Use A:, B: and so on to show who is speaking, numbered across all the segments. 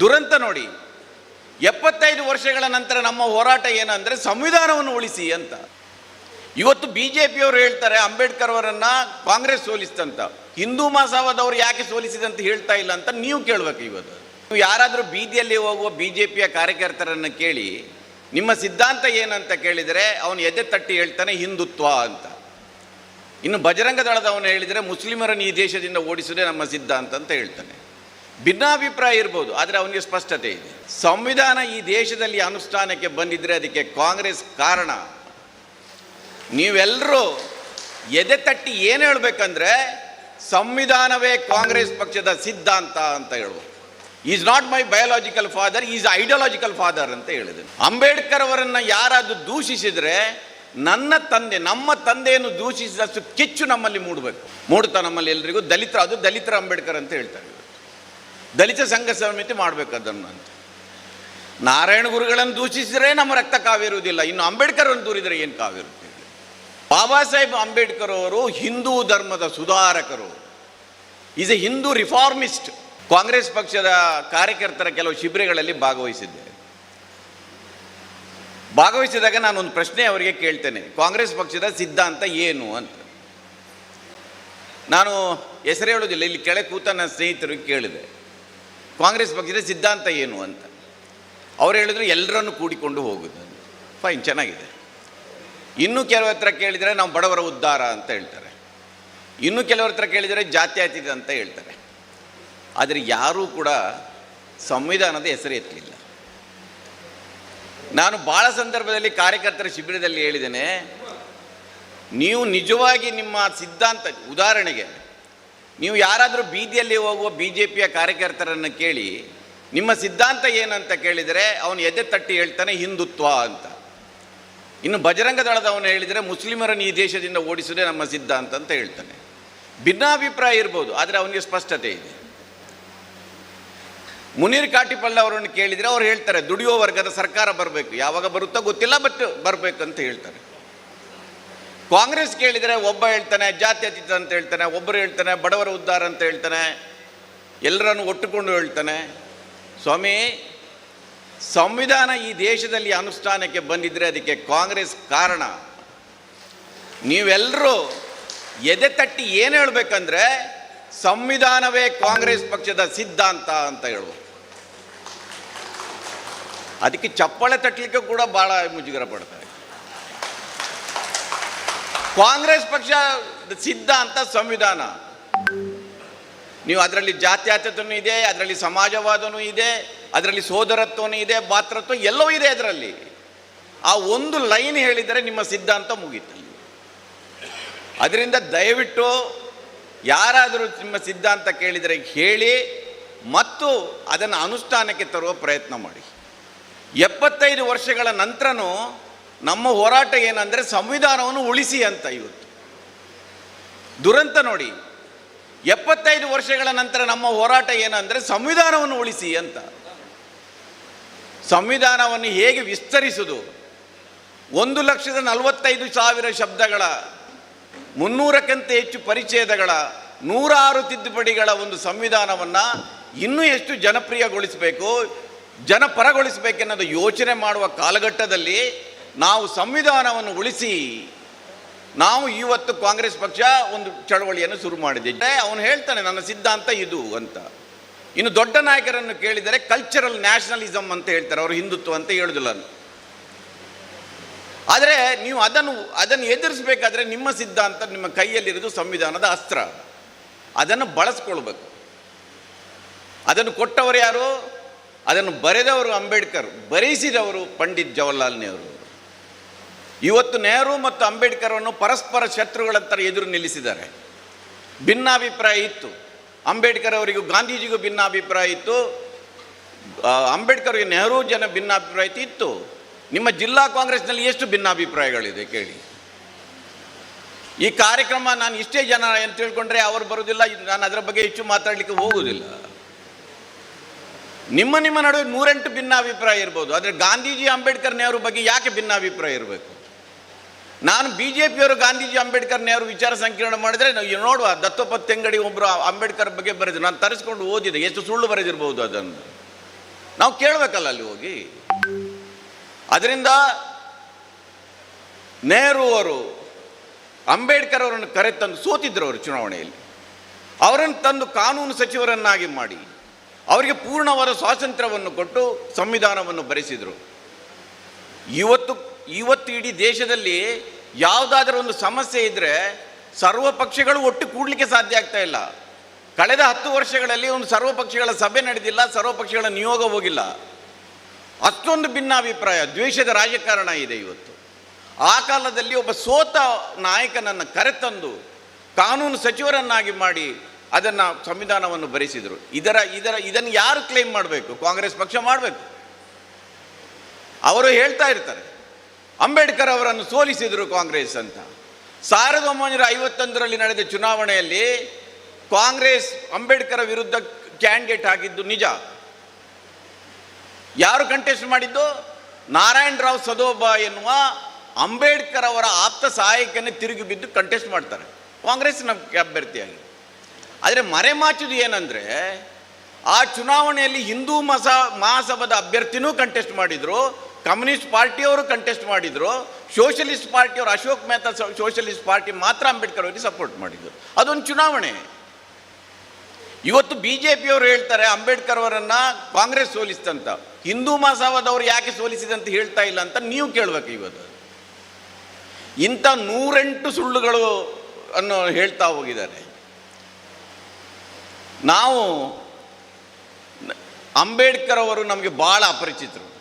A: ದುರಂತ ನೋಡಿ ಎಪ್ಪತ್ತೈದು ವರ್ಷಗಳ ನಂತರ ನಮ್ಮ ಹೋರಾಟ ಏನಂದರೆ ಸಂವಿಧಾನವನ್ನು ಉಳಿಸಿ ಅಂತ. ಇವತ್ತು ಬಿ ಜೆ ಪಿಯವರು ಹೇಳ್ತಾರೆ, ಅಂಬೇಡ್ಕರ್ ಅವರನ್ನು ಕಾಂಗ್ರೆಸ್ ಸೋಲಿಸ್ತಂತ ಹಿಂದೂ ಮಹಾಸಭಾದವರು ಯಾಕೆ ಸೋಲಿಸಿದಂತ ಹೇಳ್ತಾ ಇಲ್ಲ ಅಂತ ನೀವು ಕೇಳಬೇಕು ಇವತ್ತು. ನೀವು ಯಾರಾದರೂ ಬೀದಿಯಲ್ಲಿ ಹೋಗುವ ಬಿ ಜೆ ಪಿಯ ಕಾರ್ಯಕರ್ತರನ್ನು ಕೇಳಿ, ನಿಮ್ಮ ಸಿದ್ಧಾಂತ ಏನಂತ ಕೇಳಿದರೆ ಅವನು ಎದೆ ತಟ್ಟಿ ಹೇಳ್ತಾನೆ ಹಿಂದುತ್ವ ಅಂತ. ಇನ್ನು ಬಜರಂಗ ದಳದವನು ಹೇಳಿದರೆ ಮುಸ್ಲಿಮರನ್ನು ಈ ದೇಶದಿಂದ ಓಡಿಸೋದೇ ನಮ್ಮ ಸಿದ್ಧಾಂತ ಅಂತ ಹೇಳ್ತಾನೆ. ಭಿನ್ನಾಭಿಪ್ರಾಯ ಇರ್ಬೋದು, ಆದರೆ ಅವನಿಗೆ ಸ್ಪಷ್ಟತೆ ಇದೆ. ಸಂವಿಧಾನ ಈ ದೇಶದಲ್ಲಿ ಅನುಷ್ಠಾನಕ್ಕೆ ಬಂದಿದ್ದರೆ ಅದಕ್ಕೆ ಕಾಂಗ್ರೆಸ್ ಕಾರಣ. ನೀವೆಲ್ಲರೂ ಎದೆ ತಟ್ಟಿ ಏನು ಹೇಳಬೇಕಂದ್ರೆ, ಸಂವಿಧಾನವೇ ಕಾಂಗ್ರೆಸ್ ಪಕ್ಷದ ಸಿದ್ಧಾಂತ ಅಂತ ಹೇಳುವ is not my biological father is ideological father ಅಂತ ಹೇಳಿದೆ ಅಂಬೇಡ್ಕರ್ ಅವರನ್ನು ಯಾರಾದರೂ ದೂಷಿಸಿದರೆ, ನನ್ನ ತಂದೆ, ನಮ್ಮ ತಂದೆಯನ್ನು ದೂಷಿಸಿದಷ್ಟು ಕಿಚ್ಚು ನಮ್ಮಲ್ಲಿ ಮೂಡಬೇಕು. ಮೂಡ್ತಾ ನಮ್ಮಲ್ಲಿ ಎಲ್ರಿಗೂ ದಲಿತರು, ಅದು ದಲಿತರ ಅಂಬೇಡ್ಕರ್ ಅಂತ ಹೇಳ್ತಾರೆ. ದಲಿತ ಸಂಘ ಸಮಿತಿ ಮಾಡಬೇಕು ಅದನ್ನು ಅಂತ ನಾರಾಯಣ ಗುರುಗಳನ್ನು ದೂಷಿಸಿದರೆ ನಮ್ಮ ರಕ್ತ ಕಾವೇರುವುದಿಲ್ಲ. ಇನ್ನು ಅಂಬೇಡ್ಕರ್ ಅನ್ನು ದೂರಿದರೆ ಏನು ಕಾವೇರುತ್ತೆ? ಬಾಬಾ ಸಾಹೇಬ್ ಅಂಬೇಡ್ಕರ್ ಅವರು ಹಿಂದೂ ಧರ್ಮದ ಸುಧಾರಕರು. Is a Hindu reformist. Congress ಪಕ್ಷದ ಕಾರ್ಯಕರ್ತರ ಕೆಲವು ಶಿಬಿರಗಳಲ್ಲಿ ಭಾಗವಹಿಸಿದ್ದೆ. ಭಾಗವಹಿಸಿದಾಗ ನಾನೊಂದು ಪ್ರಶ್ನೆ ಅವರಿಗೆ ಕೇಳ್ತೇನೆ. ಕಾಂಗ್ರೆಸ್ ಪಕ್ಷದ ಸಿದ್ಧಾಂತ ಏನು ಅಂತ. ನಾನು ಹೆಸರು ಹೇಳೋದಿಲ್ಲ ಇಲ್ಲಿ ಕೆಳಗೆ ಕೂತ ನನ್ನ ಸ್ನೇಹಿತರಿಗೆ ಕೇಳಿದೆ. ಕಾಂಗ್ರೆಸ್ ಪಕ್ಷದ ಸಿದ್ಧಾಂತ ಏನು ಅಂತ. ಅವ್ರು ಹೇಳಿದ್ರು ಎಲ್ಲರನ್ನು ಕೂಡಿಕೊಂಡು ಹೋಗುದು ಫೈನ್ ಚೆನ್ನಾಗಿದೆ. ಇನ್ನು ಕೆಲವ್ರ ಹತ್ರ ಕೇಳಿದರೆ ನಾವು ಬಡವರ ಉದ್ಧಾರ ಅಂತ ಹೇಳ್ತಾರೆ. ಇನ್ನು ಕೆಲವ್ರ ಹತ್ರ ಕೇಳಿದರೆ ಜಾತ್ಯತೀತ ಅಂತ ಹೇಳ್ತಾರೆ. ಆದರೆ ಯಾರೂ ಕೂಡ ಸಂವಿಧಾನದ ಹೆಸರು ಎತ್ತಲಿಲ್ಲ ನಾನು ಭಾಳ ಸಂದರ್ಭದಲ್ಲಿ ಕಾರ್ಯಕರ್ತರ ಶಿಬಿರದಲ್ಲಿ ಹೇಳಿದ್ದೇನೆ, ನೀವು ನಿಜವಾಗಿ ನಿಮ್ಮ ಸಿದ್ಧಾಂತ, ಉದಾಹರಣೆಗೆ ನೀವು ಯಾರಾದರೂ ಬೀದಿಯಲ್ಲಿ ಹೋಗುವ ಬಿ ಜೆ ಪಿಯ ಕಾರ್ಯಕರ್ತರನ್ನು ಕೇಳಿ, ನಿಮ್ಮ ಸಿದ್ಧಾಂತ ಏನಂತ ಕೇಳಿದರೆ ಅವನು ಎದೆ ತಟ್ಟಿ ಹೇಳ್ತಾನೆ ಹಿಂದುತ್ವ ಅಂತ. ಇನ್ನು ಬಜರಂಗ ದಳದವನು ಹೇಳಿದರೆ ಮುಸ್ಲಿಮರನ್ನು ಈ ದೇಶದಿಂದ ಓಡಿಸುವುದೇ ನಮ್ಮ ಸಿದ್ಧಾಂತ ಅಂತ ಹೇಳ್ತಾನೆ. ಭಿನ್ನಾಭಿಪ್ರಾಯ ಇರ್ಬೋದು, ಆದರೆ ಅವನಿಗೆ ಸ್ಪಷ್ಟತೆ ಇದೆ. ಮುನೀರ್ ಕಾಟಿಪಳ್ಳ ಅವರನ್ನು ಕೇಳಿದರೆ ಅವ್ರು ಹೇಳ್ತಾರೆ ದುಡಿಯೋ ವರ್ಗದ ಸರ್ಕಾರ ಬರಬೇಕು. ಯಾವಾಗ ಬರುತ್ತೋ ಗೊತ್ತಿಲ್ಲ, ಬಟ್ ಬರಬೇಕು ಅಂತ ಹೇಳ್ತಾರೆ. ಕಾಂಗ್ರೆಸ್ ಕೇಳಿದರೆ ಒಬ್ಬ ಹೇಳ್ತಾನೆ ಜಾತ್ಯತೀತ ಅಂತ ಹೇಳ್ತಾನೆ, ಒಬ್ಬರು ಹೇಳ್ತಾನೆ, ಬಡವರ ಉದ್ಧಾರ ಅಂತ ಹೇಳ್ತಾನೆ, ಎಲ್ಲರನ್ನು ಒಟ್ಟುಕೊಂಡು ಹೇಳ್ತಾನೆ. ಸ್ವಾಮಿ, ಸಂವಿಧಾನ ಈ ದೇಶದಲ್ಲಿ ಅನುಷ್ಠಾನಕ್ಕೆ ಬಂದಿದ್ದರೆ ಅದಕ್ಕೆ ಕಾಂಗ್ರೆಸ್ ಕಾರಣ. ನೀವೆಲ್ಲರೂ ಎದೆ ತಟ್ಟಿ ಏನು ಹೇಳಬೇಕಂದ್ರೆ, ಸಂವಿಧಾನವೇ ಕಾಂಗ್ರೆಸ್ ಪಕ್ಷದ ಸಿದ್ಧಾಂತ ಅಂತ ಹೇಳುವ ಅದಕ್ಕೆ ಚಪ್ಪಳೆ ತಟ್ಟಲಿಕ್ಕೆ ಕೂಡ ಭಾಳ ಮುಜುಗರ ಪಡ್ತಾರೆ. ಕಾಂಗ್ರೆಸ್ ಪಕ್ಷ ಸಿದ್ಧಾಂತ ಸಂವಿಧಾನ. ನೀವು ಅದರಲ್ಲಿ ಜಾತ್ಯಾತೀತನೂ ಇದೆ, ಅದರಲ್ಲಿ ಸಮಾಜವಾದನೂ ಇದೆ, ಅದರಲ್ಲಿ ಸೋದರತ್ವನೂ ಇದೆ, ಭಾತೃತ್ವ ಎಲ್ಲವೂ ಇದೆ ಅದರಲ್ಲಿ. ಆ ಒಂದು ಲೈನ್ ಹೇಳಿದರೆ ನಿಮ್ಮ ಸಿದ್ಧಾಂತ ಮುಗೀತು. ಅದರಿಂದ ದಯವಿಟ್ಟು ಯಾರಾದರೂ ನಿಮ್ಮ ಸಿದ್ಧಾಂತ ಕೇಳಿದರೆ ಹೇಳಿ ಮತ್ತು ಅದನ್ನು ಅನುಷ್ಠಾನಕ್ಕೆ ತರುವ ಪ್ರಯತ್ನ ಮಾಡಿ. ಎಪ್ಪತ್ತೈದು ವರ್ಷಗಳ ನಂತರನೂ ನಮ್ಮ ಹೋರಾಟ ಏನಂದರೆ ಸಂವಿಧಾನವನ್ನು ಉಳಿಸಿ ಅಂತ ಇವತ್ತು. ದುರಂತ ನೋಡಿ, ಎಪ್ಪತ್ತೈದು ವರ್ಷಗಳ ನಂತರ ನಮ್ಮ ಹೋರಾಟ ಏನಂದರೆ ಸಂವಿಧಾನವನ್ನು ಉಳಿಸಿ ಅಂತ. ಸಂವಿಧಾನವನ್ನು ಹೇಗೆ ವಿಸ್ತರಿಸುವುದು ಒಂದು ಲಕ್ಷದ ನಲವತ್ತೈದು ಸಾವಿರ ಶಬ್ದಗಳ, ಮುನ್ನೂರಕ್ಕಿಂತ ಹೆಚ್ಚು ಪರಿಚ್ಛೇದಗಳ, ನೂರಾರು ತಿದ್ದುಪಡಿಗಳ ಒಂದು ಸಂವಿಧಾನವನ್ನು ಇನ್ನೂ ಎಷ್ಟು ಜನಪ್ರಿಯಗೊಳಿಸಬೇಕು, ಜನಪರಗೊಳಿಸಬೇಕೆನ್ನೋದು ಯೋಚನೆ ಮಾಡುವ ಕಾಲಘಟ್ಟದಲ್ಲಿ ನಾವು ಸಂವಿಧಾನವನ್ನು ಉಳಿಸಿ ನಾವು ಇವತ್ತು ಕಾಂಗ್ರೆಸ್ ಪಕ್ಷ ಒಂದು ಚಳವಳಿಯನ್ನು ಶುರು ಮಾಡಿದ್ದೆ ಅವನು ಹೇಳ್ತಾನೆ, ನನ್ನ ಸಿದ್ಧಾಂತ ಇದು ಅಂತ. ಇನ್ನು ದೊಡ್ಡ ನಾಯಕರನ್ನು ಕೇಳಿದರೆ ಕಲ್ಚರಲ್ ನ್ಯಾಷನಲಿಸಮ್ ಅಂತ ಹೇಳ್ತಾರೆ, ಅವರು ಹಿಂದುತ್ವ ಅಂತ ಹೇಳುದಿಲ್ಲ ಆದರೆ ನೀವು ಅದನ್ನು ಅದನ್ನು ಎದುರಿಸಬೇಕಾದ್ರೆ ನಿಮ್ಮ ಸಿದ್ಧಾಂತ, ನಿಮ್ಮ ಕೈಯಲ್ಲಿರೋದು ಸಂವಿಧಾನದ ಅಸ್ತ್ರ. ಅದನ್ನು ಬಳಸ್ಕೊಳ್ಬೇಕು. ಅದನ್ನು ಕೊಟ್ಟವರು ಯಾರು? ಅದನ್ನು ಬರೆದವರು ಅಂಬೇಡ್ಕರ್ ಬರೆಸಿದವರು ಪಂಡಿತ್ ಜವಾಹರ್ಲಾಲ್ ನೆಹರು. ಇವತ್ತು ನೆಹರು ಮತ್ತು ಅಂಬೇಡ್ಕರನ್ನು ಪರಸ್ಪರ ಶತ್ರುಗಳಂತರ ಎದುರು ನಿಲ್ಲಿಸಿದ್ದಾರೆ. ಭಿನ್ನಾಭಿಪ್ರಾಯ ಇತ್ತು. ಅಂಬೇಡ್ಕರ್ ಅವರಿಗೂ ಗಾಂಧೀಜಿಗೂ ಭಿನ್ನಾಭಿಪ್ರಾಯ ಇತ್ತು. ಅಂಬೇಡ್ಕರ್ ಅಂಬೇಡ್ಕರ್ಗೆ ನೆಹರು ಜನ ಭಿನ್ನಾಭಿಪ್ರಾಯ ಇತ್ತು. ನಿಮ್ಮ ಜಿಲ್ಲಾ ಕಾಂಗ್ರೆಸ್ನಲ್ಲಿ ಎಷ್ಟು ಭಿನ್ನಾಭಿಪ್ರಾಯಗಳಿದೆ ಕೇಳಿ. ಈ ಕಾರ್ಯಕ್ರಮ ನಾನು ಇಷ್ಟೇ ಜನ ಅಂತ ತಿಳ್ಕೊಂಡ್ರೆ ಅವರು ಬರೋದಿಲ್ಲ, ನಾನು ಅದರ ಬಗ್ಗೆ ಹೆಚ್ಚು ಮಾತಾಡಲಿಕ್ಕೆ ಹೋಗುವುದಿಲ್ಲ ನಿಮ್ಮ ನಿಮ್ಮ ನಡುವೆ ನೂರೆಂಟು ಭಿನ್ನಾಭಿಪ್ರಾಯ ಇರ್ಬೋದು. ಆದರೆ ಗಾಂಧೀಜಿ, ಅಂಬೇಡ್ಕರ್, ನೆಹರು ಬಗ್ಗೆ ಯಾಕೆ ಭಿನ್ನಾಭಿಪ್ರಾಯ ಇರಬೇಕು? ನಾನು ಬಿ ಜೆ ಪಿಯವರು ಗಾಂಧೀಜಿ ಅಂಬೇಡ್ಕರ್ ನೆಹರು ವಿಚಾರ ಸಂಕಿರಣ ಮಾಡಿದರೆ ನಾವು ನೋಡುವ ದತ್ತೋಪತ್ ತೆಂಗಡಿ ಒಬ್ಬರು ಅಂಬೇಡ್ಕರ್ ಬಗ್ಗೆ ಬರೆದ್ರು ನಾನು ತರಿಸ್ಕೊಂಡು ಓದಿದೆ, ಎಷ್ಟು ಸುಳ್ಳು ಬರೆದಿರ್ಬೋದು ಅದನ್ನು. ನಾವು ಕೇಳಬೇಕಲ್ಲ ಅಲ್ಲಿ ಹೋಗಿ. ಅದರಿಂದ ನೆಹರು ಅವರು ಅಂಬೇಡ್ಕರ್ ಅವರನ್ನು ಕರೆ ತಂದು ಸೋತಿದ್ರು ಅವರು ಚುನಾವಣೆಯಲ್ಲಿ. ಅವರನ್ನು ತಂದು ಕಾನೂನು ಸಚಿವರನ್ನಾಗಿ ಮಾಡಿ, ಅವರಿಗೆ ಪೂರ್ಣವಾದ ಸ್ವಾತಂತ್ರ್ಯವನ್ನು ಕೊಟ್ಟು ಸಂವಿಧಾನವನ್ನು ಬರೆಸಿದರು. ಇವತ್ತು ಇವತ್ತು ಇಡೀ ದೇಶದಲ್ಲಿ ಯಾವುದಾದ್ರೂ ಒಂದು ಸಮಸ್ಯೆ ಇದ್ದರೆ ಸರ್ವ ಪಕ್ಷಗಳು ಒಟ್ಟು ಕೂಡಲಿಕ್ಕೆ ಸಾಧ್ಯ ಆಗ್ತಾ ಇಲ್ಲ. ಕಳೆದ ಹತ್ತು ವರ್ಷಗಳಲ್ಲಿ ಒಂದು ಸರ್ವ ಪಕ್ಷಗಳ ಸಭೆ ನಡೆದಿಲ್ಲ, ಸರ್ವ ಪಕ್ಷಗಳ ನಿಯೋಗ ಹೋಗಿಲ್ಲ. ಅಷ್ಟೊಂದು ಭಿನ್ನಾಭಿಪ್ರಾಯ, ದ್ವೇಷದ ರಾಜಕಾರಣ ಇದೆ ಇವತ್ತು. ಆ ಕಾಲದಲ್ಲಿ ಒಬ್ಬ ಸೋತ ನಾಯಕನನ್ನು ಕರೆತಂದು ಕಾನೂನು ಸಚಿವರನ್ನಾಗಿ ಮಾಡಿ ಅದನ್ನು ಸಂವಿಧಾನವನ್ನು ಬರೆಸಿದರು. ಇದರ ಇದರ, ಇದನ್ನು ಯಾರು ಕ್ಲೇಮ್ ಮಾಡಬೇಕು? ಕಾಂಗ್ರೆಸ್ ಪಕ್ಷ ಮಾಡಬೇಕು. ಅವರು ಹೇಳ್ತಾ ಇರ್ತಾರೆ. ಅಂಬೇಡ್ಕರ್ ಅವರನ್ನು ಸೋಲಿಸಿದರು ಕಾಂಗ್ರೆಸ್ ಅಂತ. ಸಾವಿರದ ಒಂಬೈನೂರ ಐವತ್ತೊಂದರಲ್ಲಿ ನಡೆದ ಚುನಾವಣೆಯಲ್ಲಿ ಕಾಂಗ್ರೆಸ್ ಅಂಬೇಡ್ಕರ್ ವಿರುದ್ಧ ಕ್ಯಾಂಡಿಡೇಟ್ ಆಗಿದ್ದು ನಿಜ. ಯಾರು ಕಂಟೆಸ್ಟ್ ಮಾಡಿದ್ದು? ನಾರಾಯಣ್ ರಾವ್ ಸದೋಬಾ ಎನ್ನುವ ಅಂಬೇಡ್ಕರ್ ಅವರ ಆಪ್ತ ಸಹಾಯಕನೇ ತಿರುಗಿ ಬಿದ್ದು ಕಂಟೆಸ್ಟ್ ಮಾಡ್ತಾರೆ. ಕಾಂಗ್ರೆಸ್ನ ಅಭ್ಯರ್ಥಿಯಾಗಿ ಆದರೆ ಮರೆಮಾಚುದು ಏನಂದರೆ, ಆ ಚುನಾವಣೆಯಲ್ಲಿ ಹಿಂದೂ ಮಸ, ಮಹಾಸಭಾದ ಅಭ್ಯರ್ಥಿನೂ ಕಂಟೆಸ್ಟ್ ಮಾಡಿದರು. ಕಮ್ಯುನಿಸ್ಟ್ ಪಾರ್ಟಿಯವರು ಕಂಟೆಸ್ಟ್ ಮಾಡಿದರು. ಸೋಷಲಿಸ್ಟ್ ಪಾರ್ಟಿಯವರು ಅಶೋಕ್ ಮೆಹ್ತಾ ಸೋಷಲಿಸ್ಟ್ ಪಾರ್ಟಿ ಮಾತ್ರ ಅಂಬೇಡ್ಕರ್ ಅವರಿಗೆ ಸಪೋರ್ಟ್ ಮಾಡಿದರು. ಅದೊಂದು ಚುನಾವಣೆ. ಇವತ್ತು ಬಿ ಜೆ ಪಿಯವರು ಹೇಳ್ತಾರೆ, ಅಂಬೇಡ್ಕರ್ ಅವರನ್ನು ಕಾಂಗ್ರೆಸ್ ಸೋಲಿಸ್ತಂತ. ಹಿಂದೂ ಮಹಾಸಭಾದವರು ಯಾಕೆ ಸೋಲಿಸಿದಂತ ಹೇಳ್ತಾ ಇಲ್ಲ ಅಂತ ನೀವು ಕೇಳಬೇಕು ಇವತ್ತು. ಇಂಥ ನೂರೆಂಟು ಸುಳ್ಳುಗಳು ಅನ್ನು ಹೇಳ್ತಾ ಹೋಗಿದ್ದಾರೆ. ನಾವು ಅಂಬೇಡ್ಕರ್ ಅವರು ನಮಗೆ ಭಾಳ ಅಪರಿಚಿತರು.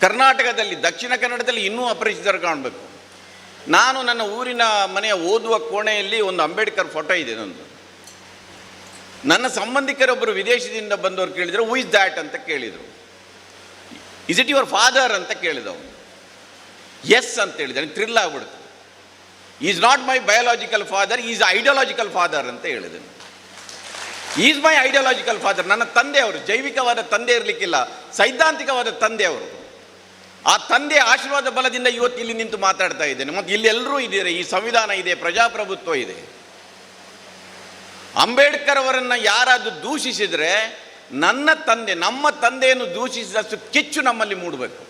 A: ಕರ್ನಾಟಕದಲ್ಲಿ, ದಕ್ಷಿಣ ಕನ್ನಡದಲ್ಲಿ ಇನ್ನೂ ಅಪರಿಚಿತರು ಕಾಣಬೇಕು. ನಾನು ನನ್ನ ಊರಿನ ಮನೆಯ ಓದುವ ಕೋಣೆಯಲ್ಲಿ ಒಂದು ಅಂಬೇಡ್ಕರ್ ಫೋಟೋ ಇದೆ ನಂದು. ನನ್ನ ಸಂಬಂಧಿಕರೊಬ್ಬರು ವಿದೇಶದಿಂದ ಬಂದವರು ಕೇಳಿದರು ಹೂ ಇಸ್ ದ್ಯಾಟ್ ಅಂತ ಕೇಳಿದರು. ಇಸ್ ಇಟ್ ಯುವರ್ ಫಾದರ್ ಅಂತ ಕೇಳಿದ ಅವನು. ಎಸ್ ಅಂತ ಹೇಳಿದ ಥ್ರಿಲ್ ಆಗ್ಬಿಡ್ತು. Is not my biological father is ideological father ಅಂತ ಹೇಳಿದನು ಈಸ್ ಮೈ ಐಡಿಯಾಲಜಿಕಲ್ ಫಾದರ್ ನನ್ನ ತಂದೆ ಅವರು, ಜೈವಿಕವಾದ ತಂದೆ ಇರಲಿಕ್ಕಿಲ್ಲ, ಸೈದ್ಧಾಂತಿಕವಾದ ತಂದೆ ಅವರು. ಆ ತಂದೆ ಆಶೀರ್ವಾದ ಬಲದಿಂದ ಇವತ್ತು ಇಲ್ಲಿ ನಿಂತು ಮಾತಾಡ್ತಾ ಇದ್ದೇನೆ. ಮತ್ತು ಇಲ್ಲಿ ಎಲ್ಲರೂ ಇದ್ದೀರಿ. ಈ ಸಂವಿಧಾನ ಇದೆ, ಪ್ರಜಾಪ್ರಭುತ್ವ ಇದೆ. ಅಂಬೇಡ್ಕರ್ ಅವರನ್ನು ಯಾರಾದರೂ ದೂಷಿಸಿದರೆ ನನ್ನ ತಂದೆ, ನಮ್ಮ ತಂದೆಯನ್ನು ದೂಷಿಸಿದಷ್ಟು ಕಿಚ್ಚು ನಮ್ಮಲ್ಲಿ ಮೂಡಬೇಕು.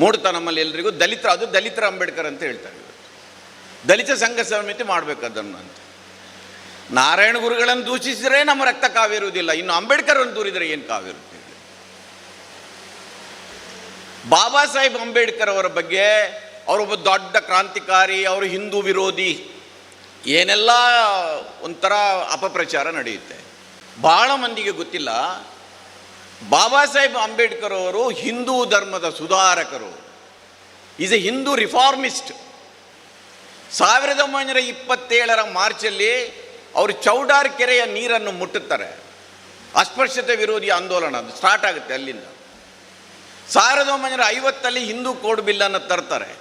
A: ಮೂಡ್ತಾ ನಮ್ಮಲ್ಲಿ ಎಲ್ರಿಗೂ? ದಲಿತ ಅದು ದಲಿತರ ಅಂಬೇಡ್ಕರ್ ಅಂತ ಹೇಳ್ತಾರೆ. ದಲಿತ ಸಂಘ ಸಮಿತಿ ಮಾಡಬೇಕು ಅದನ್ನು ಅಂತ. ನಾರಾಯಣ ಗುರುಗಳನ್ನು ದೂಷಿಸಿದರೆ ನಮ್ಮ ರಕ್ತ ಕಾವಿರುವುದಿಲ್ಲ. ಇನ್ನು ಅಂಬೇಡ್ಕರ್ ಅನ್ನು ದೂರಿದರೆ ಏನು ಕಾವಿರುತ್ತೆ ಬಾಬಾ ಸಾಹೇಬ್ ಅಂಬೇಡ್ಕರ್ ಅವರ ಬಗ್ಗೆ ಅವರೊಬ್ಬ ದೊಡ್ಡ ಕ್ರಾಂತಿಕಾರಿ, ಅವರು ಹಿಂದೂ ವಿರೋಧಿ, ಏನೆಲ್ಲ ಒಂಥರ ಅಪಪ್ರಚಾರ ನಡೆಯುತ್ತೆ. ಭಾಳ ಮಂದಿಗೆ ಗೊತ್ತಿಲ್ಲ, ಬಾಬಾ ಸಾಹೇಬ್ ಅಂಬೇಡ್ಕರ್ ಅವರು ಹಿಂದೂ ಧರ್ಮದ ಸುಧಾರಕರು, ಈಸ್ ಎ ಹಿಂದೂ ರಿಫಾರ್ಮಿಸ್ಟ್. ಸಾವಿರದ ಒಂಬೈನೂರ ಇಪ್ಪತ್ತೇಳರ ಮಾರ್ಚಲ್ಲಿ ಅವರು ಚೌಡಾರ್ ಕೆರೆಯ ನೀರನ್ನು ಮುಟ್ಟುತ್ತಾರೆ. ಅಸ್ಪೃಶ್ಯತೆ ವಿರೋಧಿ ಆಂದೋಲನ ಅದು ಸ್ಟಾರ್ಟ್ ಆಗುತ್ತೆ ಅಲ್ಲಿಂದ. ಸಾವಿರದ ಒಂಬೈನೂರ ಐವತ್ತಲ್ಲಿ ಹಿಂದೂ ಕೋಡ್ ಬಿಲ್ಲನ್ನು ತರ್ತಾರೆ.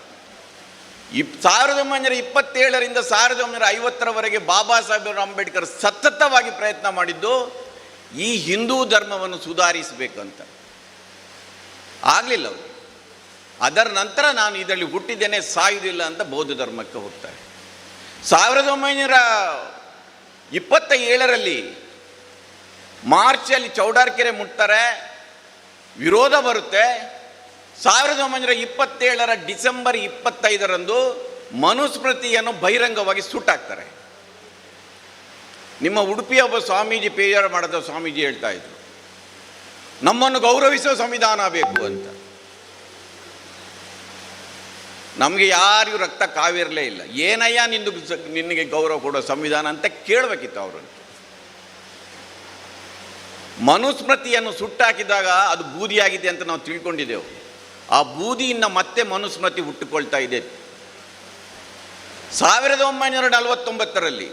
A: ಇಪ್ ಸಾವಿರದ ಒಂಬೈನೂರ ಇಪ್ಪತ್ತೇಳರಿಂದ ಸಾವಿರದ ಒಂಬೈನೂರ ಐವತ್ತರವರೆಗೆ ಬಾಬಾ ಸಾಹೇಬ್ ಅಂಬೇಡ್ಕರ್ ಸತತವಾಗಿ ಪ್ರಯತ್ನ ಮಾಡಿದ್ದು ಈ ಹಿಂದೂ ಧರ್ಮವನ್ನು ಸುಧಾರಿಸಬೇಕಂತ. ಆಗಲಿಲ್ಲ ಅವರು. ಅದರ ನಂತರ ನಾನು ಇದರಲ್ಲಿ ಹುಟ್ಟಿದ್ದೇನೆ, ಸಾಯುವುದಿಲ್ಲ ಅಂತ ಬೌದ್ಧ ಧರ್ಮಕ್ಕೆ ಹೋಗ್ತಾರೆ. ಸಾವಿರದ ಒಂಬೈನೂರ ಇಪ್ಪತ್ತ ಏಳರಲ್ಲಿ ಮಾರ್ಚಲ್ಲಿ ಚೌಡಾರ್ಕೆರೆ ಮುಟ್ತಾರೆ. ವಿರೋಧ ಬರುತ್ತೆ. ಸಾವಿರದ ಒಂಬೈನೂರ ಇಪ್ಪತ್ತೇಳರ ಡಿಸೆಂಬರ್ ಇಪ್ಪತ್ತೈದರಂದು ಮನುಸ್ಮೃತಿಯನ್ನು ಬಹಿರಂಗವಾಗಿ ಸುಟ್ಟಾಕ್ತಾರೆ ನಿಮ್ಮ ಉಡುಪಿಯ ಒಬ್ಬ ಸ್ವಾಮೀಜಿ ಪೇಜಾರ ಮಾಡದ ಸ್ವಾಮೀಜಿ ಹೇಳ್ತಾ ಇದ್ರು. ನಮ್ಮನ್ನು ಗೌರವಿಸೋ ಸಂವಿಧಾನ ಬೇಕು ಅಂತ. ನಮಗೆ ಯಾರಿಗೂ ರಕ್ತ ಕಾವಿರಲೇ ಇಲ್ಲ. ಏನಯ್ಯ ನಿಂದು ನಿನಗೆ ಗೌರವ ಕೊಡೋ ಸಂವಿಧಾನ ಅಂತ ಕೇಳಬೇಕಿತ್ತು ಅವರನ್ನು ಮನುಸ್ಮೃತಿಯನ್ನು ಸುಟ್ಟಾಕಿದಾಗ ಅದು ಬೂದಿಯಾಗಿದೆ ಅಂತ ನಾವು ತಿಳ್ಕೊಂಡಿದ್ದೆವು. ಆ ಬೂದಿಯಿಂದ ಮತ್ತೆ ಮನುಸ್ಮೃತಿ ಹುಟ್ಟುಕೊಳ್ತಾ ಇದೆ. ಸಾವಿರದ ಒಂಬೈನೂರ ನಲವತ್ತೊಂಬತ್ತರಲ್ಲಿ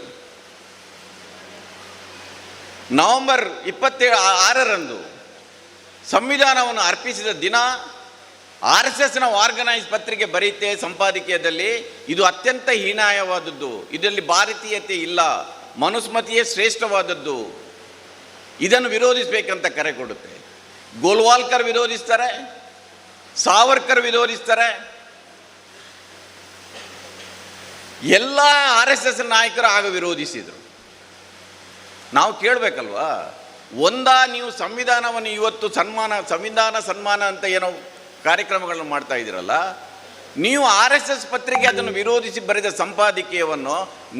A: ನವೆಂಬರ್ ಇಪ್ಪತ್ತೇಳು ಆರರಂದು ಸಂವಿಧಾನವನ್ನು ಅರ್ಪಿಸಿದ ದಿನ ಆರ್ ಎಸ್ ಎಸ್ನ ಆರ್ಗನೈಸ್ ಪತ್ರಿಕೆ ಬರೀತೆ ಸಂಪಾದಕೀಯದಲ್ಲಿ ಇದು ಅತ್ಯಂತ ಹೀನಾಯವಾದದ್ದು. ಇದರಲ್ಲಿ ಭಾರತೀಯತೆ ಇಲ್ಲ, ಮನುಸ್ಮತಿಯೇ ಶ್ರೇಷ್ಠವಾದದ್ದು. ಇದನ್ನು ವಿರೋಧಿಸಬೇಕಂತ ಕರೆ ಕೊಡುತ್ತೆ. ಗೋಲ್ವಾಲ್ಕರ್ ವಿರೋಧಿಸ್ತಾರೆ, ಸಾವರ್ಕರ್ ವಿರೋಧಿಸ್ತಾರೆ. ಎಲ್ಲ ಆರ್ ಎಸ್ ಎಸ್ ನಾಯಕರು ಆಗ ವಿರೋಧಿಸಿದರು. ನಾವು ಕೇಳಬೇಕಲ್ವಾ? ಒಂದ ನೀವು ಸಂವಿಧಾನವನ್ನು ಇವತ್ತು ಸನ್ಮಾನ, ಸಂವಿಧಾನ ಸನ್ಮಾನ ಅಂತ ಏನೋ ಕಾರ್ಯಕ್ರಮಗಳನ್ನು ಮಾಡ್ತಾ ಇದ್ದೀರಲ್ಲ, ನೀವು ಆರ್ ಎಸ್ ಎಸ್ ಪತ್ರಿಕೆ ಅದನ್ನು ವಿರೋಧಿಸಿ ಬರೆದ ಸಂಪಾದಕೀಯವನ್ನು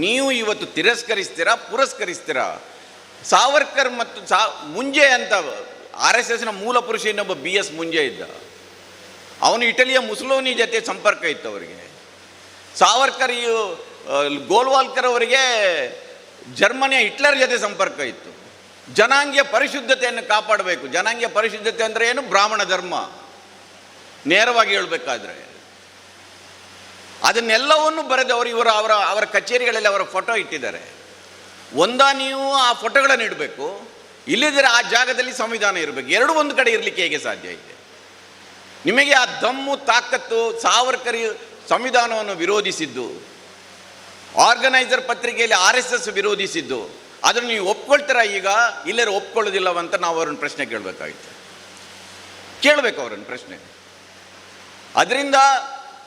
A: ನೀವು ಇವತ್ತು ತಿರಸ್ಕರಿಸ್ತೀರಾ, ಪುರಸ್ಕರಿಸ್ತೀರಾ? ಸಾವರ್ಕರ್ ಮತ್ತು ಸಾ ಮುಂಜೆ ಅಂತ ಆರ್ ಎಸ್ ಎಸ್ನ ಮೂಲ ಪುರುಷ ಇನ್ನೊಬ್ಬ ಬಿ ಎಸ್ ಮುಂಜೆ ಇದ್ದ. ಅವನು ಇಟಲಿಯ ಮುಸ್ಲೋನಿ ಜೊತೆ ಸಂಪರ್ಕ ಇತ್ತು ಅವರಿಗೆ. ಸಾವರ್ಕರ್ ಗೋಲ್ವಾಲ್ಕರ್ ಅವರಿಗೆ ಜರ್ಮನಿಯ ಹಿಟ್ಲರ್ ಜೊತೆ ಸಂಪರ್ಕ ಇತ್ತು. ಜನಾಂಗೀಯ ಪರಿಶುದ್ಧತೆಯನ್ನು ಕಾಪಾಡಬೇಕು. ಜನಾಂಗೀಯ ಪರಿಶುದ್ಧತೆ ಅಂದರೆ ಏನು? ಬ್ರಾಹ್ಮಣ ಧರ್ಮ. ನೇರವಾಗಿ ಹೇಳಬೇಕಾದ್ರೆ. ಅದನ್ನೆಲ್ಲವನ್ನು ಬರೆದವರು ಇವರು ಅವರ ಅವರ ಕಚೇರಿಗಳಲ್ಲಿ ಅವರ ಫೋಟೋ ಇಟ್ಟಿದ್ದಾರೆ. ಒಂದ ನೀವು ಆ ಫೋಟೋಗಳನ್ನು ಇಡಬೇಕು ಇಲ್ಲದಿದ್ದರೆ ಆ ಜಾಗದಲ್ಲಿ ಸಂವಿಧಾನ ಇರಬೇಕು. ಎರಡು ಒಂದು ಕಡೆ ಇರಲಿಕ್ಕೆ ಹೇಗೆ ಸಾಧ್ಯ ಇದೆ? ನಿಮಗೆ ಆ ದಮ್ಮು, ತಾಕತ್ತು, ಸಾವರ್ಕರ್ ಸಂವಿಧಾನವನ್ನು ವಿರೋಧಿಸಿದ್ದು, ಆರ್ಗನೈಸರ್ ಪತ್ರಿಕೆಯಲ್ಲಿ ಆರ್ ಎಸ್ ಎಸ್ ವಿರೋಧಿಸಿದ್ದು ಅದನ್ನು ನೀವು ಒಪ್ಕೊಳ್ತೀರಾ ಈಗ? ಇಲ್ಲರೂ ಒಪ್ಕೊಳ್ಳೋದಿಲ್ಲವಂತ ನಾವು ಅವ್ರನ್ನ ಪ್ರಶ್ನೆ ಕೇಳಬೇಕಾಗಿತ್ತು ಕೇಳಬೇಕು ಅವ್ರನ್ನ ಪ್ರಶ್ನೆ. ಅದರಿಂದ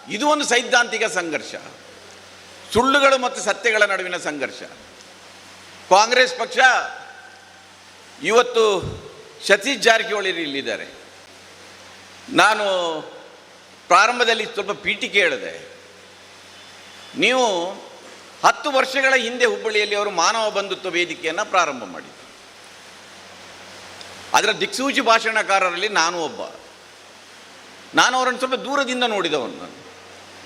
A: ಇದು ಒಂದು ಸೈದ್ಧಾಂತಿಕ ಸಂಘರ್ಷ. ಸುಳ್ಳುಗಳು ಮತ್ತು ಸತ್ಯಗಳ ನಡುವಿನ ಸಂಘರ್ಷ. ಕಾಂಗ್ರೆಸ್ ಪಕ್ಷ ಇವತ್ತು ಸತೀಶ್ ಜಾರಕಿಹೊಳಿ ಇಲ್ಲಿದ್ದಾರೆ. ನಾನು ಪ್ರಾರಂಭದಲ್ಲಿ ಸ್ವಲ್ಪ ಪೀಠಿಕೆ ಹೇಳಿದೆ ನೀವು ಹತ್ತು ವರ್ಷಗಳ ಹಿಂದೆ ಹುಬ್ಬಳ್ಳಿಯಲ್ಲಿ ಅವರು ಮಾನವ ಬಂಧುತ್ವ ವೇದಿಕೆಯನ್ನು ಪ್ರಾರಂಭ ಮಾಡಿದರು. ಅದರ ದಿಕ್ಸೂಚಿ ಭಾಷಣಕಾರರಲ್ಲಿ ನಾನು ಒಬ್ಬ. ನಾನು ಅವರನ್ನು ಸ್ವಲ್ಪ ದೂರದಿಂದ ನೋಡಿದವನು ನಾನು.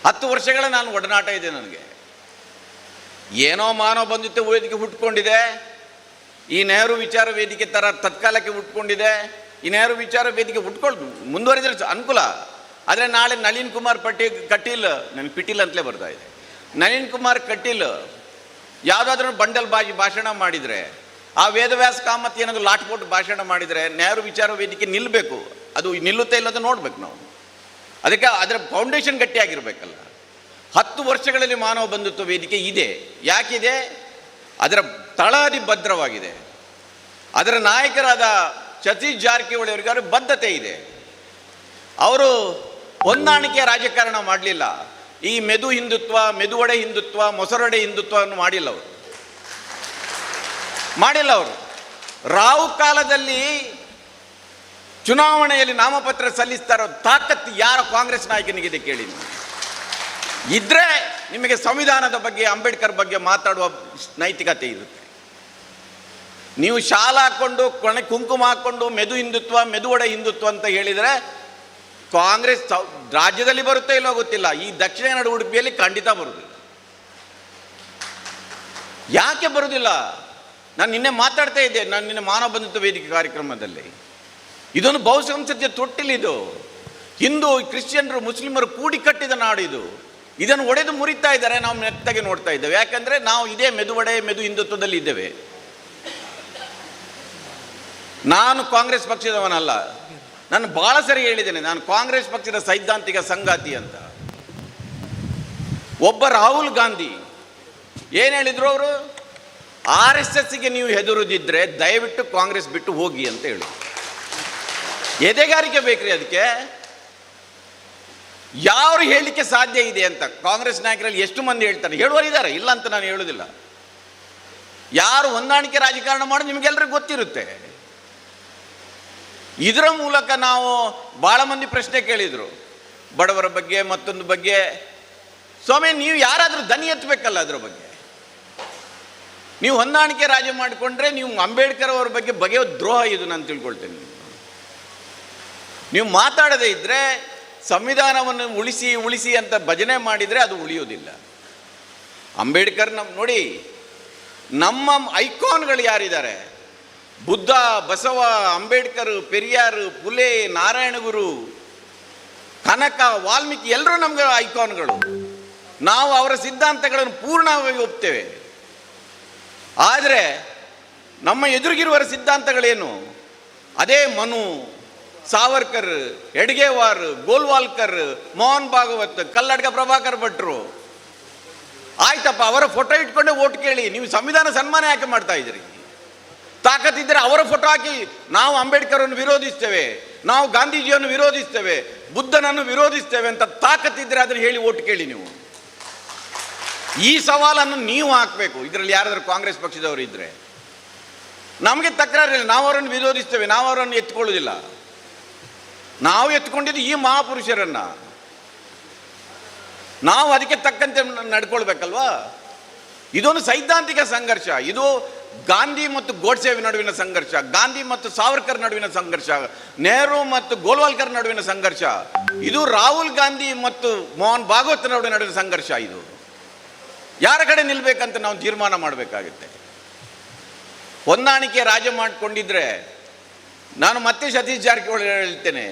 A: ಹತ್ತು ವರ್ಷಗಳ ನಾನು ಒಡನಾಟ ಇದೆ ನನಗೆ. ಏನೋ ಮಾನವ ಬಂಧುತ್ವ ವೇದಿಕೆ ಹುಟ್ಕೊಂಡಿದೆ. ಈ ನೆಹರು ವಿಚಾರ ವೇದಿಕೆ ಥರ ತತ್ಕಾಲಕ್ಕೆ ಹುಟ್ಕೊಂಡಿದೆ. ಈ ನೆಹರು ವಿಚಾರ ವೇದಿಕೆ ಹುಟ್ಕೊಂಡು ಮುಂದುವರಿದ್ರೆ ಅನುಕೂಲ. ಆದರೆ ನಾಳೆ ನಳಿನ್ ಕುಮಾರ್ ಪಟೇಲ್, ಕಟೀಲ್ ನನಗೆ ಪಿಟೀಲ್ ಅಂತಲೇ ಬರ್ತಾ ಇದೆ. ನಳಿನ್ ಕುಮಾರ್, ಕಟೀಲ್ ಯಾವುದಾದ್ರೂ ಬಂಡಲ್ ಬಾಜಿ ಭಾಷಣ ಮಾಡಿದರೆ, ಆ ವೇದವ್ಯಾಸ ಕಾಮತ್ ಏನಾದರೂ ಲಾಟ್ಪೋಟ್ ಭಾಷಣ ಮಾಡಿದರೆ ನೆಹರು ವಿಚಾರ ವೇದಿಕೆ ನಿಲ್ಲಬೇಕು ಅದು ನಿಲ್ಲುತ್ತೆ ಇಲ್ಲದ ನೋಡ್ಬೇಕು ನಾವು. ಅದಕ್ಕೆ ಅದರ ಫೌಂಡೇಶನ್ ಗಟ್ಟಿಯಾಗಿರ್ಬೇಕಲ್ಲ. ಹತ್ತು ವರ್ಷಗಳಲ್ಲಿ ಮಾನವ ಬಂಧುತ್ವ ವೇದಿಕೆ ಇದೆ. ಯಾಕಿದೆ? ಅದರ ತಳಾದಿ ಭದ್ರವಾಗಿದೆ. ಅದರ ನಾಯಕರಾದ ಸತೀಶ್ ಜಾರಕಿಹೊಳಿ ಅವರಿಗೆ ಅವ್ರ ಬದ್ಧತೆ ಇದೆ. ಅವರು ಹೊಂದಾಣಿಕೆ ರಾಜಕಾರಣ ಮಾಡಲಿಲ್ಲ. ಈ ಮೆದು ಹಿಂದುತ್ವ, ಮೆದುವಡೆ ಹಿಂದುತ್ವ, ಮೊಸರೊಡೆ ಹಿಂದುತ್ವವನ್ನು ಮಾಡಿಲ್ಲ ಅವರು. ಮಾಡಿಲ್ಲ ಅವರು. ರಾವು ಕಾಲದಲ್ಲಿ ಚುನಾವಣೆಯಲ್ಲಿ ನಾಮಪತ್ರ ಸಲ್ಲಿಸ್ತಾರೋ ತಾಕತ್ತು ಯಾರ ಕಾಂಗ್ರೆಸ್ ನಾಯಕನಿಗಿದೆ ಕೇಳಿ ನೀವು. ಇದ್ರೆ ನಿಮಗೆ ಸಂವಿಧಾನದ ಬಗ್ಗೆ, ಅಂಬೇಡ್ಕರ್ ಬಗ್ಗೆ ಮಾತಾಡುವ ನೈತಿಕತೆ ಇರುತ್ತೆ. ನೀವು ಶಾಲ ಹಾಕ್ಕೊಂಡು ಕೊನೆ ಕುಂಕುಮ ಹಾಕ್ಕೊಂಡು ಮೆದು ಹಿಂದುತ್ವ, ಮೆದುವಡೆ ಹಿಂದುತ್ವ ಅಂತ ಹೇಳಿದರೆ ಕಾಂಗ್ರೆಸ್ ರಾಜ್ಯದಲ್ಲಿ ಬರುತ್ತೋ ಇಲ್ಲೋ ಗೊತ್ತಿಲ್ಲ. ಈ ದಕ್ಷಿಣ ಕನ್ನಡ ಉಡುಪಿಯಲ್ಲಿ ಖಂಡಿತ ಬರುವುದಿಲ್ಲ. ಯಾಕೆ ಬರುವುದಿಲ್ಲ? ನಾನು ನಿನ್ನೆ ಮಾತಾಡ್ತಾ ಇದ್ದೆ. ನಾನು ನಿನ್ನೆ ಮಾನವ ಬಂಧುತ್ವ ವೇದಿಕೆ ಕಾರ್ಯಕ್ರಮದಲ್ಲಿ. ಇದೊಂದು ಬಹುಸಂಸತ್ಯ ತೊಟ್ಟಿಲಿದು ಹಿಂದೂ, ಕ್ರಿಶ್ಚಿಯನ್ರು, ಮುಸ್ಲಿಮರು ಕೂಡಿ ಕಟ್ಟಿದ ನಾಡು ಇದು. ಇದನ್ನು ಒಡೆದು ಮುರಿತಾ ಇದ್ದಾರೆ, ನಾವು ಮೆತ್ತಗೆ ನೋಡ್ತಾ ಇದ್ದೇವೆ. ಯಾಕಂದ್ರೆ ನಾವು ಇದೇ ಮೆದುವಡೆ, ಮೆದು ಹಿಂದುತ್ವದಲ್ಲಿ ಇದ್ದೇವೆ. ನಾನು ಕಾಂಗ್ರೆಸ್ ಪಕ್ಷದವನಲ್ಲ. ನಾನು ಭಾಳ ಸರಿ ಹೇಳಿದ್ದೇನೆ, ನಾನು ಕಾಂಗ್ರೆಸ್ ಪಕ್ಷದ ಸೈದ್ಧಾಂತಿಕ ಸಂಗಾತಿ ಅಂತ. ಒಬ್ಬ ರಾಹುಲ್ ಗಾಂಧಿ, ಏನು ಹೇಳಿದ್ರು ಅವರು? ಆರ್ ಎಸ್ ಎಸ್ಗೆ ನೀವು ಹೆದರುದಿದ್ರೆ ದಯವಿಟ್ಟು ಕಾಂಗ್ರೆಸ್ ಬಿಟ್ಟು ಹೋಗಿ ಅಂತ ಹೇಳಿ. ಎದೆಗಾರಿಕೆ ಬೇಕ್ರಿ ಅದಕ್ಕೆ? ಯಾರು ಹೇಳಲಿಕ್ಕೆ ಸಾಧ್ಯ ಇದೆ ಅಂತ ಕಾಂಗ್ರೆಸ್ ನಾಯಕರಲ್ಲಿ ಎಷ್ಟು ಮಂದಿ ಹೇಳ್ತಾರೆ? ಹೇಳುವರಿದ್ದಾರೆ ಇಲ್ಲ ಅಂತ ನಾನು ಹೇಳುವುದಿಲ್ಲ. ಯಾರು ಹೊಂದಾಣಿಕೆ ರಾಜಕಾರಣ ಮಾಡೋದು ನಿಮಗೆಲ್ಲರಿಗೂ ಗೊತ್ತಿರುತ್ತೆ. ಇದರ ಮೂಲಕ ನಾವು ಭಾಳ ಮಂದಿ ಪ್ರಶ್ನೆ ಕೇಳಿದರು. ಬಡವರ ಬಗ್ಗೆ, ಮತ್ತೊಂದು ಬಗ್ಗೆ. ಸ್ವಾಮಿ, ನೀವು ಯಾರಾದರೂ ದನಿ ಎತ್ತಬೇಕಲ್ಲ ಅದರ ಬಗ್ಗೆ? ನೀವು ಹೊಂದಾಣಿಕೆ ರಾಜ ಮಾಡಿಕೊಂಡ್ರೆ ನೀವು ಅಂಬೇಡ್ಕರ್ ಅವರ ಬಗ್ಗೆ ಬಗೆಯೋ ದ್ರೋಹ ಇದು, ನಾನು ತಿಳ್ಕೊಳ್ತೇನೆ. ನೀವು ಮಾತಾಡದೇ ಇದ್ದರೆ ಸಂವಿಧಾನವನ್ನು ಉಳಿಸಿ ಉಳಿಸಿ ಅಂತ ಭಜನೆ ಮಾಡಿದರೆ ಅದು ಉಳಿಯೋದಿಲ್ಲ. ಅಂಬೇಡ್ಕರ್ ನಮ್ಮ ನೋಡಿ, ನಮ್ಮ ಐಕಾನ್ಗಳು ಯಾರಿದ್ದಾರೆ? ಬುದ್ಧ, ಬಸವ, ಅಂಬೇಡ್ಕರ್, ಪೆರಿಯಾರ್, ಪುಲೆ, ನಾರಾಯಣಗುರು, ಕನಕ, ವಾಲ್ಮೀಕಿ, ಎಲ್ಲರೂ ನಮಗೆ ಐಕಾನ್ಗಳು. ನಾವು ಅವರ ಸಿದ್ಧಾಂತಗಳನ್ನು ಪೂರ್ಣವಾಗಿ ಒಪ್ತೇವೆ. ಆದರೆ ನಮ್ಮ ಎದುರಿಗಿರುವ ಸಿದ್ಧಾಂತಗಳೇನು? ಅದೇ ಮನು. ಸಾವರ್ಕರ್, ಎಡ್ಗೇವಾರ್, ಗೋಲ್ವಾಲ್ಕರ್, ಮೋಹನ್ ಭಾಗವತ್ ಕಲ್ಲಡ್ಕ ಪ್ರಭಾಕರ್ ಭಟ್ರು. ಆಯ್ತಪ್ಪ, ಅವರ ಫೋಟೋ ಇಟ್ಕೊಂಡೆ ಓಟ್ ಕೇಳಿ, ನೀವು ಸಂವಿಧಾನ ಸನ್ಮಾನ ಯಾಕೆ ಮಾಡ್ತಾ ಇದ್ದೀರಿ? ತಾಕತ್ತಿದ್ದರೆ ಅವರ ಫೋಟೋ ಹಾಕಿ, ನಾವು ಅಂಬೇಡ್ಕರನ್ನು ವಿರೋಧಿಸ್ತೇವೆ, ನಾವು ಗಾಂಧೀಜಿಯನ್ನು ವಿರೋಧಿಸ್ತೇವೆ, ಬುದ್ಧನನ್ನು ವಿರೋಧಿಸ್ತೇವೆ ಅಂತ ತಾಕತ್ತಿದ್ದರೆ ಅದನ್ನು ಹೇಳಿ ಓಟ್ ಕೇಳಿ ನೀವು. ಈ ಸವಾಲನ್ನು ನೀವು ಹಾಕಬೇಕು. ಇದರಲ್ಲಿ ಯಾರಾದರೂ ಕಾಂಗ್ರೆಸ್ ಪಕ್ಷದವರು ಇದ್ದರೆ ನಮಗೆ ತಕರಾರಿಲ್ಲ, ನಾವು ಅವರನ್ನು ವಿರೋಧಿಸ್ತೇವೆ, ನಾವು ಅವರನ್ನು ಎತ್ಕೊಳ್ಳೋದಿಲ್ಲ. ನಾವು ಎತ್ಕೊಂಡಿದ್ದು ಈ ಮಹಾಪುರುಷರನ್ನು. ನಾವು ಅದಕ್ಕೆ ತಕ್ಕಂತೆ ನಡ್ಕೊಳ್ಬೇಕಲ್ವಾ? ಇದೊಂದು ಸೈದ್ಧಾಂತಿಕ ಸಂಘರ್ಷ. ಇದು ಗಾಂಧಿ ಮತ್ತು ಗೋಡ್ಸೇವಿ ನಡುವಿನ ಸಂಘರ್ಷ. ಗಾಂಧಿ ಮತ್ತು ಸಾವರ್ಕರ್ ನಡುವಿನ ಸಂಘರ್ಷ. ನೆಹರು ಮತ್ತು ಗೋಲ್ವಾಲ್ಕರ್ ನಡುವಿನ ಸಂಘರ್ಷ. ಇದು ರಾಹುಲ್ ಗಾಂಧಿ ಮತ್ತು ಮೋಹನ್ ಭಾಗವತ್ ನಡುವೆ ನಡುವಿನ ಸಂಘರ್ಷ ಇದು. ಯಾರ ಕಡೆ ನಿಲ್ಬೇಕಂತ ನಾವು ತೀರ್ಮಾನ ಮಾಡಬೇಕಾಗುತ್ತೆ. ಹೊಂದಾಣಿಕೆ ರಾಜ ಮಾಡಿಕೊಂಡಿದ್ರೆ ನಾನು ಮತ್ತೆ ಸತೀಶ್ ಜಾರಕಿಹೊಳಿ ಹೇಳ್ತೇನೆ.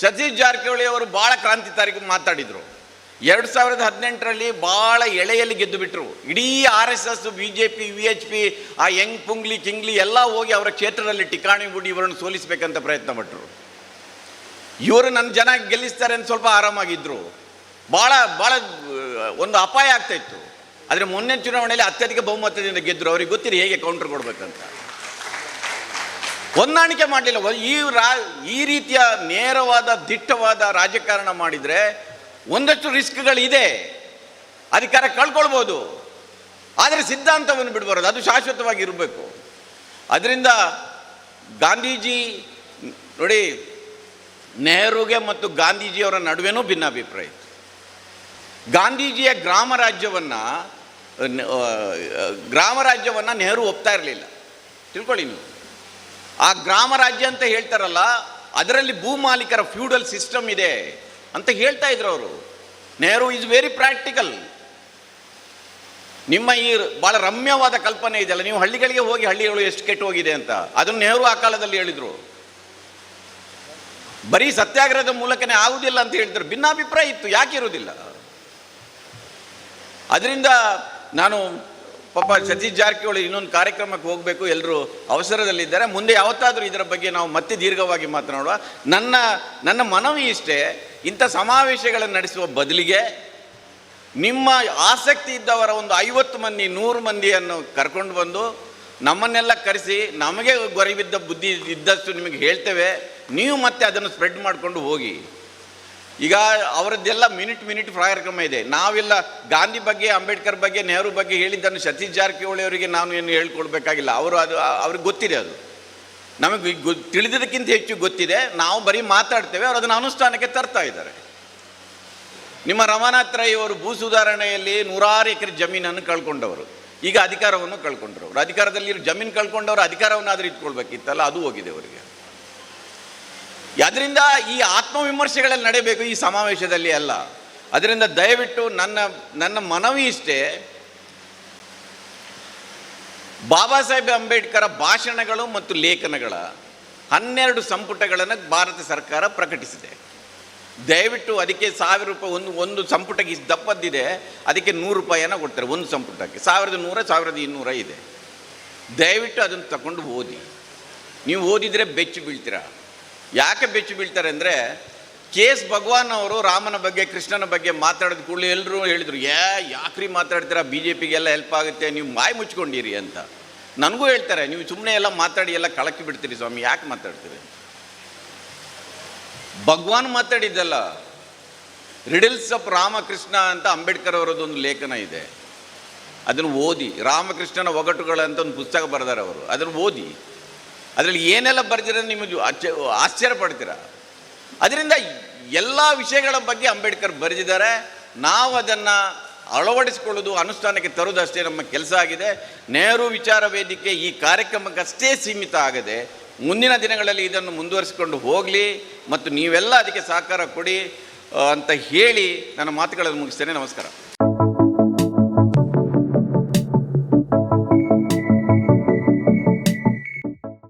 A: ಸತೀಶ್ ಜಾರಕಿಹೊಳಿ ಅವರು ಭಾಳ ಕ್ರಾಂತಿಕಾರಿಕ ಮಾತಾಡಿದರು. ಎರಡು ಸಾವಿರದ ಹದಿನೆಂಟರಲ್ಲಿ ಭಾಳ ಎಳೆಯಲ್ಲಿ ಗೆದ್ದು ಬಿಟ್ಟರು ಇಡೀ R S S, B J P V H P, ಆ ಯಂಗ್ ಪುಂಗ್ಲಿ, ಕಿಂಗ್ಲಿ ಎಲ್ಲ ಹೋಗಿ ಅವರ ಕ್ಷೇತ್ರದಲ್ಲಿ ಟಿಕಾಣಿ ಗುಡಿ ಇವರನ್ನು ಸೋಲಿಸಬೇಕಂತ ಪ್ರಯತ್ನ ಪಟ್ಟರು ಇವರು ನನ್ನ ಜನ ಗೆಲ್ಲಿಸ್ತಾರೆ ಅಂತ ಸ್ವಲ್ಪ ಆರಾಮಾಗಿದ್ದರು ಭಾಳ ಭಾಳ ಒಂದು ಅಪಾಯ ಆಗ್ತಾ ಇತ್ತು. ಆದರೆ ಮೊನ್ನೆ ಚುನಾವಣೆಯಲ್ಲಿ ಅತ್ಯಧಿಕ ಬಹುಮತದಿಂದ ಗೆದ್ದರು ಅವ್ರಿಗೆ ಗೊತ್ತಿರಿ ಹೇಗೆ ಕೌಂಟರ್ ಕೊಡ್ಬೇಕಂತ. ಹೊಂದಾಣಿಕೆ ಮಾಡಲಿಲ್ಲ. ಈ ರಾ ಈ ರೀತಿಯ ನೇರವಾದ, ದಿಟ್ಟವಾದ ರಾಜಕಾರಣ ಮಾಡಿದರೆ ಒಂದಷ್ಟು ರಿಸ್ಕ್ಗಳಿದೆ. ಅಧಿಕಾರ ಕಳ್ಕೊಳ್ಬೋದು. ಆದರೆ ಸಿದ್ಧಾಂತವನ್ನು ಬಿಡಬಾರದು. ಅದು ಶಾಶ್ವತವಾಗಿ ಇರಬೇಕು. ಅದರಿಂದ ಗಾಂಧೀಜಿ, ನೋಡಿ, ನೆಹರುಗೆ ಮತ್ತು ಗಾಂಧೀಜಿಯವರ ನಡುವೆನೂ ಭಿನ್ನಾಭಿಪ್ರಾಯ ಇತ್ತು. ಗಾಂಧೀಜಿಯ ಗ್ರಾಮ ರಾಜ್ಯವನ್ನು ಗ್ರಾಮ ರಾಜ್ಯವನ್ನು ನೆಹರು ಒಪ್ತಾ ಇರಲಿಲ್ಲ. ತಿಳ್ಕೊಳ್ಳಿ ನೀವು. ಆ ಗ್ರಾಮ ರಾಜ್ಯ ಅಂತ ಹೇಳ್ತಾರಲ್ಲ, ಅದರಲ್ಲಿ ಭೂಮಾಲೀಕರ ಫ್ಯೂಡಲ್ ಸಿಸ್ಟಮ್ ಇದೆ ಅಂತ ಹೇಳ್ತಾ ಇದ್ರು ಅವರು. ನೆಹರು ಇಸ್ ವೆರಿ ಪ್ರಾಕ್ಟಿಕಲ್ ನಿಮ್ಮ ಈ ಭಾಳ ರಮ್ಯವಾದ ಕಲ್ಪನೆ ಇದೆಯಲ್ಲ, ನೀವು ಹಳ್ಳಿಗಳಿಗೆ ಹೋಗಿ ಹಳ್ಳಿಗಳು ಎಷ್ಟು ಕೆಟ್ಟು ಹೋಗಿದೆ ಅಂತ. ಅದನ್ನು ನೆಹರು ಆ ಕಾಲದಲ್ಲಿ ಹೇಳಿದರು. ಬರೀ ಸತ್ಯಾಗ್ರಹದ ಮೂಲಕನೇ ಆಗುವುದಿಲ್ಲ ಅಂತ ಹೇಳಿದ್ರು ಭಿನ್ನಾಭಿಪ್ರಾಯ ಇತ್ತು, ಯಾಕೆ ಇರುವುದಿಲ್ಲ? ಅದರಿಂದ ನಾನು ಪಾಪ ಸತೀಶ್ ಜಾರಕಿಹೊಳಿ ಇನ್ನೊಂದು ಕಾರ್ಯಕ್ರಮಕ್ಕೆ ಹೋಗಬೇಕು ಎಲ್ಲರೂ ಅವಸರದಲ್ಲಿದ್ದಾರೆ. ಮುಂದೆ ಯಾವತ್ತಾದರೂ ಇದರ ಬಗ್ಗೆ ನಾವು ಮತ್ತೆ ದೀರ್ಘವಾಗಿ ಮಾತನಾಡುವ. ನನ್ನ ನನ್ನ ಮನವಿ ಇಷ್ಟೇ, ಇಂಥ ಸಮಾವೇಶಗಳನ್ನು ನಡೆಸುವ ಬದಲಿಗೆ ನಿಮ್ಮ ಆಸಕ್ತಿ ಇದ್ದವರ ಒಂದು ಐವತ್ತು ಮಂದಿ, ನೂರು ಮಂದಿಯನ್ನು ಕರ್ಕೊಂಡು ಬಂದು ನಮ್ಮನ್ನೆಲ್ಲ ಕರೆಸಿ, ನಮಗೆ ಗೊರಿಬಿದ್ದ ಬುದ್ಧಿ ಇದ್ದಷ್ಟು ನಿಮಗೆ ಹೇಳ್ತೇವೆ. ನೀವು ಮತ್ತೆ ಅದನ್ನು ಸ್ಪ್ರೆಡ್ ಮಾಡಿಕೊಂಡು ಹೋಗಿ. ಈಗ ಅವರದ್ದೆಲ್ಲ ಮಿನಿಟ್ ಮಿನಿಟ್ ಕಾರ್ಯಕ್ರಮ ಇದೆ. ನಾವೆಲ್ಲ ಗಾಂಧಿ ಬಗ್ಗೆ, ಅಂಬೇಡ್ಕರ್ ಬಗ್ಗೆ, ನೆಹರು ಬಗ್ಗೆ ಹೇಳಿದ್ದನ್ನು ಸತೀಶ್ ಜಾರಕಿಹೊಳಿ ಅವರಿಗೆ ನಾನು ಏನು ಹೇಳ್ಕೊಡ್ಬೇಕಾಗಿಲ್ಲ. ಅವರು ಅದು, ಅವ್ರಿಗೆ ಗೊತ್ತಿದೆ ಅದು. ನಮಗೆ ಗೊ, ತಿಳಿದಿದ್ದಕ್ಕಿಂತ ಹೆಚ್ಚು ಗೊತ್ತಿದೆ. ನಾವು ಬರೀ ಮಾತಾಡ್ತೇವೆ, ಅವರು ಅದನ್ನು ಅನುಷ್ಠಾನಕ್ಕೆ ತರ್ತಾ ಇದ್ದಾರೆ. ನಿಮ್ಮ ರಮಾನಾಥ್ ರೈ ಅವರು ಭೂ ಸುಧಾರಣೆಯಲ್ಲಿ ನೂರಾರು ಎಕರೆ ಜಮೀನನ್ನು ಕಳ್ಕೊಂಡವರು. ಈಗ ಅಧಿಕಾರವನ್ನು ಕಳ್ಕೊಂಡ್ರು. ಅವರು ಅಧಿಕಾರದಲ್ಲಿ ಜಮೀನು ಕಳ್ಕೊಂಡವರು ಅಧಿಕಾರವನ್ನು ಆದರೆ ಇಟ್ಕೊಳ್ಬೇಕಿತ್ತಲ್ಲ, ಅದು ಹೋಗಿದೆ ಅವರಿಗೆ. ಅದರಿಂದ ಈ ಆತ್ಮವಿಮರ್ಶೆಗಳಲ್ಲಿ ನಡೆಯಬೇಕು ಈ ಸಮಾವೇಶದಲ್ಲಿ ಅಲ್ಲ. ಅದರಿಂದ ದಯವಿಟ್ಟು ನನ್ನ ನನ್ನ ಮನವಿ ಇಷ್ಟೇ. ಬಾಬಾ ಸಾಹೇಬ್ ಅಂಬೇಡ್ಕರ್ ಭಾಷಣಗಳು ಮತ್ತು ಲೇಖನಗಳ ಹನ್ನೆರಡು ಸಂಪುಟಗಳನ್ನು ಭಾರತ ಸರ್ಕಾರ ಪ್ರಕಟಿಸಿದೆ. ದಯವಿಟ್ಟು ಅದಕ್ಕೆ ಸಾವಿರ ರೂಪಾಯಿ ಒಂದು ಒಂದು ಸಂಪುಟಕ್ಕೆ ಇಷ್ಟು ದಪ್ಪದ್ದಿದೆ, ಅದಕ್ಕೆ ನೂರು ರೂಪಾಯಿಯನ್ನು ಕೊಡ್ತಾರೆ ಒಂದು ಸಂಪುಟಕ್ಕೆ. ಸಾವಿರದ ನೂರ, ಸಾವಿರದ ಇನ್ನೂರ ಇದೆ. ದಯವಿಟ್ಟು ಅದನ್ನು ತಗೊಂಡು ಓದಿ. ನೀವು ಓದಿದರೆ ಬೆಚ್ಚಿ ಬೀಳ್ತೀರಾ? ಯಾಕೆ ಬೆಚ್ಚು ಬೀಳ್ತಾರೆ ಅಂದರೆ ಕೆ ಎಸ್ ಭಗವಾನ್ ಅವರು ರಾಮನ ಬಗ್ಗೆ, ಕೃಷ್ಣನ ಬಗ್ಗೆ ಮಾತಾಡಿದ ಕೂಡಲೇ ಎಲ್ಲರೂ ಹೇಳಿದರು ಯಾ ಯಾಕ್ರಿ ಮಾತಾಡ್ತೀರಾ? ಬಿ ಜೆ ಪಿಗೆಲ್ಲ ಹೆಲ್ಪ್ ಆಗುತ್ತೆ, ನೀವು ಬಾಯಿ ಮುಚ್ಕೊಂಡಿರಿ ಅಂತ. ನನಗೂ ಹೇಳ್ತಾರೆ, ನೀವು ಸುಮ್ಮನೆ ಎಲ್ಲ ಮಾತಾಡಿ, ಎಲ್ಲ ಕಳಕಿ ಬಿಡ್ತೀರಿ ಸ್ವಾಮಿ, ಯಾಕೆ ಮಾತಾಡ್ತೀರಿ? ಭಗವಾನ್ ಮಾತಾಡಿದ್ದಲ್ಲ ರಿಡಲ್ಸ್ ಆಫ್ ರಾಮಕೃಷ್ಣ ಅಂತ ಅಂಬೇಡ್ಕರ್ ಅವರದೊಂದು ಲೇಖನ ಇದೆ. ಅದನ್ನು ಓದಿ, ರಾಮಕೃಷ್ಣನ ಒಗಟುಗಳಂತ ಒಂದು ಪುಸ್ತಕ ಬರೆದಾರೆ ಅವರು, ಅದನ್ನು ಓದಿ. ಅದರಲ್ಲಿ ಏನೆಲ್ಲ ಬರೆದಿರೋದು ನಿಮಗೆ ಆಶ್ಚರ್ಯ ಪಡ್ತೀರಾ ಅದರಿಂದ ಎಲ್ಲ ವಿಷಯಗಳ ಬಗ್ಗೆ ಅಂಬೇಡ್ಕರ್ ಬರೆದಿದ್ದಾರೆ. ನಾವು ಅದನ್ನು ಅಳವಡಿಸಿಕೊಳ್ಳೋದು, ಅನುಷ್ಠಾನಕ್ಕೆ ತರುವುದಷ್ಟೇ ನಮ್ಮ ಕೆಲಸ ಆಗಿದೆ. ನೆಹರು ವಿಚಾರ ವೇದಿಕೆ ಈ ಕಾರ್ಯಕ್ರಮಕ್ಕಷ್ಟೇ ಸೀಮಿತ ಆಗದೆ, ಮುಂದಿನ ದಿನಗಳಲ್ಲಿ ಇದನ್ನು ಮುಂದುವರಿಸಿಕೊಂಡು ಹೋಗಲಿ ಮತ್ತು ನೀವೆಲ್ಲ ಅದಕ್ಕೆ ಸಹಕಾರ ಕೊಡಿ ಅಂತ ಹೇಳಿ ನನ್ನ ಮಾತುಗಳನ್ನು ಮುಗಿಸ್ತೇನೆ. ನಮಸ್ಕಾರ.